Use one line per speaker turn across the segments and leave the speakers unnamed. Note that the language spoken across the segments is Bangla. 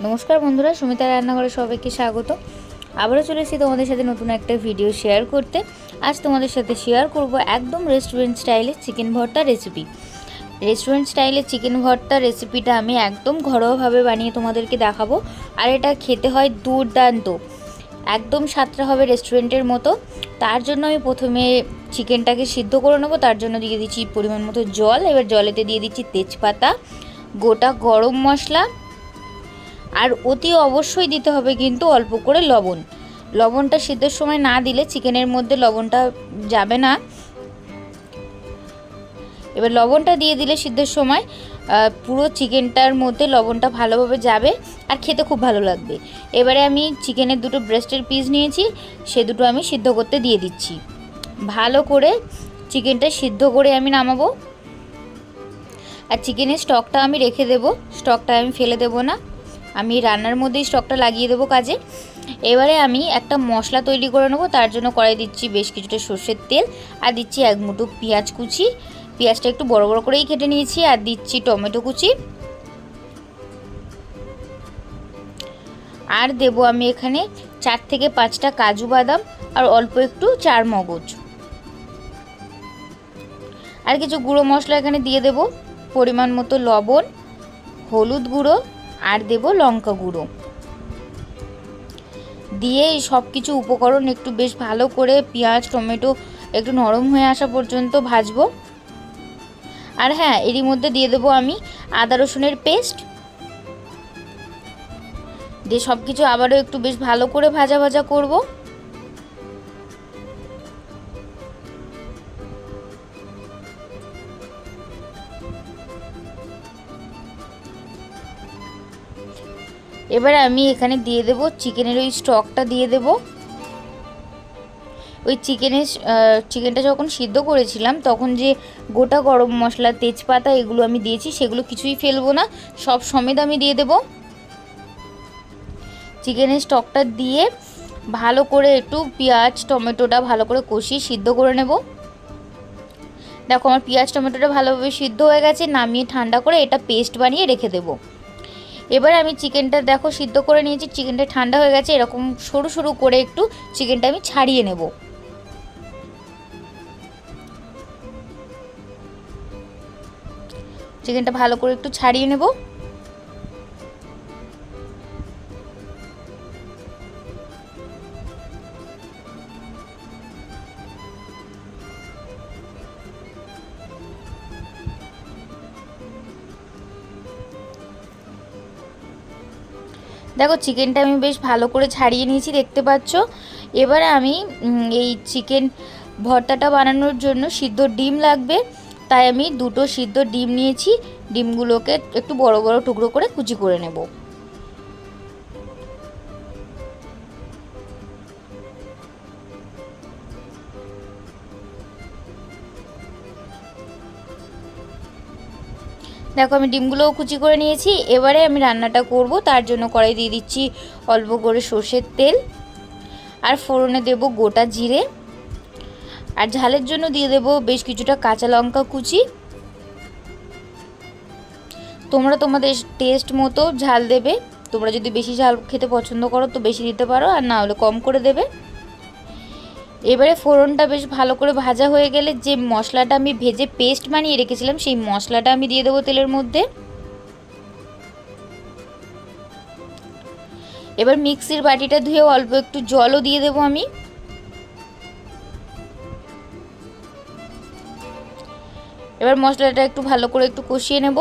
নমস্কার বন্ধুরা, সুমিতা রান্নাঘরে সবাইকে স্বাগত। আবারও চলে এসেছি তোমাদের সাথে নতুন একটা ভিডিও শেয়ার করতে। আজ তোমাদের সাথে শেয়ার করব একদম রেস্টুরেন্ট স্টাইলে চিকেন ভর্তা রেসিপি রেস্টুরেন্ট স্টাইলে চিকেন ভর্তা রেসিপিটা আমি একদম ঘরোয়াভাবে বানিয়ে তোমাদেরকে দেখাবো। আর এটা খেতে হয় দুর্দান্ত। একদম স্বাদটা হবে রেস্টুরেন্টের মতো। তার জন্য আমি প্রথমে চিকেনটাকে সিদ্ধ করে নেব। তার জন্য দিয়ে দিচ্ছি পরিমাণ মতো জল। এবার জলেতে দিয়ে দিচ্ছি তেজপাতা, গোটা গরম মশলা আর অতি অবশ্যই দিতে হবে কিন্তু অল্প করে লবণ। লবণটা সিদ্ধের সময় না দিলে চিকেনের মধ্যে লবণটা যাবে না। এবার লবণটা দিয়ে দিলে সিদ্ধের সময় পুরো চিকেনটার মধ্যে লবণটা ভালোভাবে যাবে আর খেতে খুব ভালো লাগবে। এবারে আমি চিকেনের দুটো ব্রেস্টের পিস নিয়েছি, সে দুটো আমি সিদ্ধ করতে দিয়ে দিচ্ছি। ভালো করে চিকেনটা সিদ্ধ করে আমি নামাবো। আর চিকেনের স্টকটা আমি রেখে দেবো স্টকটা আমি ফেলে দেবো না। আমি রান্নার মধ্যেই স্টকটা লাগিয়ে দেবো কাজে। এবারে আমি একটা মশলা তৈরি করে নেব, তার জন্য কড়াই দিচ্ছি বেশ কিছুটা সর্ষের তেল, আর দিচ্ছি এক মুঠো পেঁয়াজ কুচি। পেঁয়াজটা একটু বড় বড় করেই কেটে নিয়েছি, আর দিচ্ছি টমেটো কুচি। আর দেব আমি এখানে চার থেকে পাঁচটা কাজু বাদাম, আর অল্প একটু চার মগজ। আর কিছু গুঁড়ো মশলা এখানে দিয়ে দেব, পরিমাণ মতো লবণ, হলুদ গুঁড়ো আর দেব লঙ্কা গুঁড়ো। দিয়ে সব কিছু উপকরণ একটু বেশ ভালো করে পেঁয়াজ, টমেটো একটু নরম হয়ে আসা পর্যন্ত ভাজবো। আর হ্যাঁ এরই মধ্যে দিয়ে দেবো আমি আদা রসুনের পেস্ট। দিয়ে সব কিছু আবারও একটু বেশ ভালো করে ভাজা ভাজা করব। এবার আমি এখানে দিয়ে দেব চিকেনের ওই স্টকটা দিয়ে দেব। ওই চিকেনের চিকেনটা যখন সিদ্ধ করেছিলাম, তখন যে গোটা গরম মশলা, তেজপাতা এগুলো আমি দিয়েছি, সেগুলো কিছুই ফেলব না, সব সমেত আমি দিয়ে দেব। চিকেনের স্টকটা দিয়ে ভালো করে একটু পেঁয়াজ, টমেটোটা ভালো করে কষিয়ে সিদ্ধ করে নেব। দেখো, আমার পেঁয়াজ, টমেটোটা ভালোভাবে সিদ্ধ হয়ে গেছে, নামিয়ে ঠান্ডা করে এটা পেস্ট বানিয়ে রেখে দেবো। এবার আমি চিকেনটা দেখো সিদ্ধ করে নিয়েছি, চিকেনটা ঠান্ডা হয়ে গেছে, এরকম সরু সরু করে একটু চিকেনটা আমি ছাড়িয়ে নেব। চিকেনটা ভালো করে একটু ছাড়িয়ে নেব। দেখো চিকেনটা আমি বেশ ভালো করে ছাড়িয়ে নিয়েছি, দেখতে পাচ্ছ? এবারে আমি এই চিকেন ভর্তাটা বানানোর জন্য সিদ্ধ ডিম লাগবে। তাই আমি দুটো সিদ্ধ ডিম নিয়েছি, ডিমগুলোকে একটু বড় বড় টুকরো করে কুচি করে নেব। দেখো, আমি ডিমগুলোও কুচি করে নিয়েছি। এবারে আমি রান্নাটা করব, তার জন্য কড়াই দিয়ে দিচ্ছি অল্প করে সর্ষের তেল। আর ফোড়নে দেব গোটা জিরে। আর ঝালের জন্য দিয়ে দেব বেশ কিছুটা কাঁচা লঙ্কা কুচি। তোমরা তোমাদের টেস্ট মতো ঝাল দেবে। তোমরা যদি বেশি ঝাল খেতে পছন্দ করো, তো বেশি দিতে পারো, আর না হলে কম করে দেবে। এবারে ফোড়নটা বেশ ভালো করে ভাজা হয়ে গেলে যে মশলাটা আমি ভেজে পেস্ট বানিয়ে রেখেছিলাম, সেই মশলাটা আমি দিয়ে দেবো তেলের মধ্যে। এবার মিক্সির বাটিটা ধুয়ে অল্প একটু জলও দিয়ে দেবো আমি। এবার মশলাটা একটু ভালো করে একটু কষিয়ে নেব।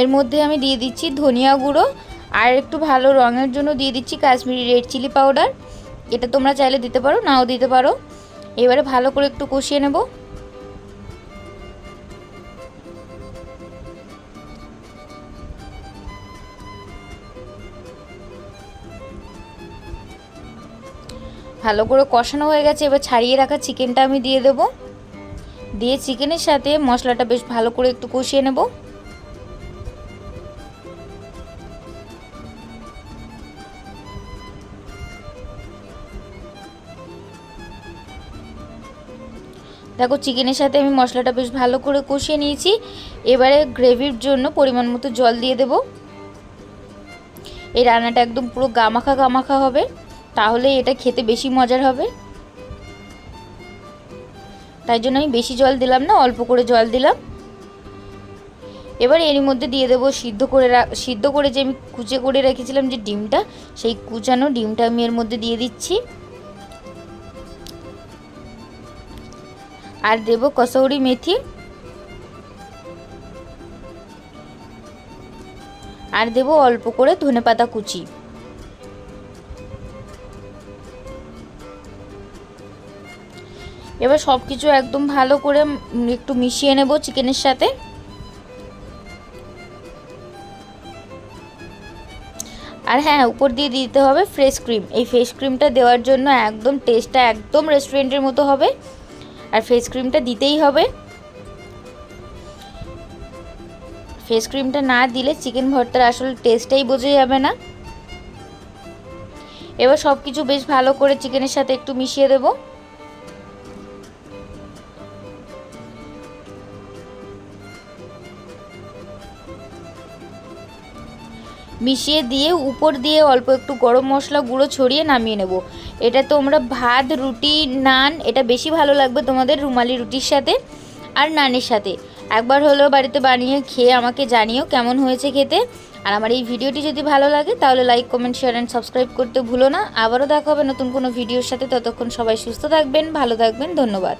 এর মধ্যে আমি দিয়ে দিচ্ছি ধনিয়া গুঁড়ো আর একটু ভালো রঙের জন্য দিয়ে দিচ্ছি কাশ্মীরি রেড চিলি পাউডার। এটা তোমরা চাইলে দিতে পারো, নাও দিতে পারো। এবারে ভালো করে একটু কষিয়ে নেব। ভালো করে কষানো হয়ে গেছে, এবার ছাড়িয়ে রাখা চিকেনটা আমি দিয়ে দেব। দিয়ে চিকেনের সাথে মশলাটা বেশ ভালো করে একটু কষিয়ে নেব। দেখো, চিকেনের সাথে আমি মশলাটা বেশ ভালো করে কষিয়ে নিয়েছি। এবারে গ্রেভির জন্য পরিমাণ মতো জল দিয়ে দেব। এই রান্নাটা একদম পুরো গামাখা গামাখা হবে। তাহলে এটা খেতে বেশি মজার হবে। তাই জন্য আমি বেশি জল দিলাম না, অল্প করে জল দিলাম। এবার এর মধ্যে দিয়ে দেবো সিদ্ধ করে সিদ্ধ করে যে আমি কুচে করে রেখেছিলাম যে ডিমটা, সেই কুচানো ডিমটা আমি এর মধ্যে দিয়ে দিচ্ছি। আর দেব কসৌরি মেথি। আর দেব অল্প করে ধনেপাতা কুচি। এবার সব কিছু একদম ভালো করে একটু মিশিয়ে নেব চিকেনের সাথে। আর হ্যাঁ উপর দিয়ে দিতে হবে ফ্রেশ ক্রিম। এই ফ্রেশ ক্রিমটা দেওয়ার জন্য একদম টেস্টটা একদম রেস্টুরেন্টের মতো হবে। আর ফেস ক্রিমটা দিতেই হবে। ফেস ক্রিমটা না দিলে চিকেন ভর্তার আসলে টেস্টটাই বোঝা যাবে না। এবার সব কিছু বেশ ভালো করে চিকেনের সাথে একটু মিশিয়ে দেবো। মিশিয়ে দিয়ে, উপর দিয়ে অল্প একটু গরম মশলা গুঁড়ো ছড়িয়ে নামিয়ে নেব। এটা তোমরা ভাত, রুটি, নান, এটা বেশি ভালো লাগবে তোমাদের রুমালি রুটির সাথে আর নানের সাথে। একবার হলেও বাড়িতে বানিয়ে খেয়ে আমাকে জানিও কেমন হয়েছে খেতে। আর আমার এই ভিডিওটি যদি ভালো লাগে, তাহলে like comment share and subscribe করতে ভুলো না। আবারও দেখা হবে নতুন কোনো ভিডিওর সাথে। ততক্ষণ সবাই সুস্থ থাকবেন, ভালো থাকবেন, ধন্যবাদ।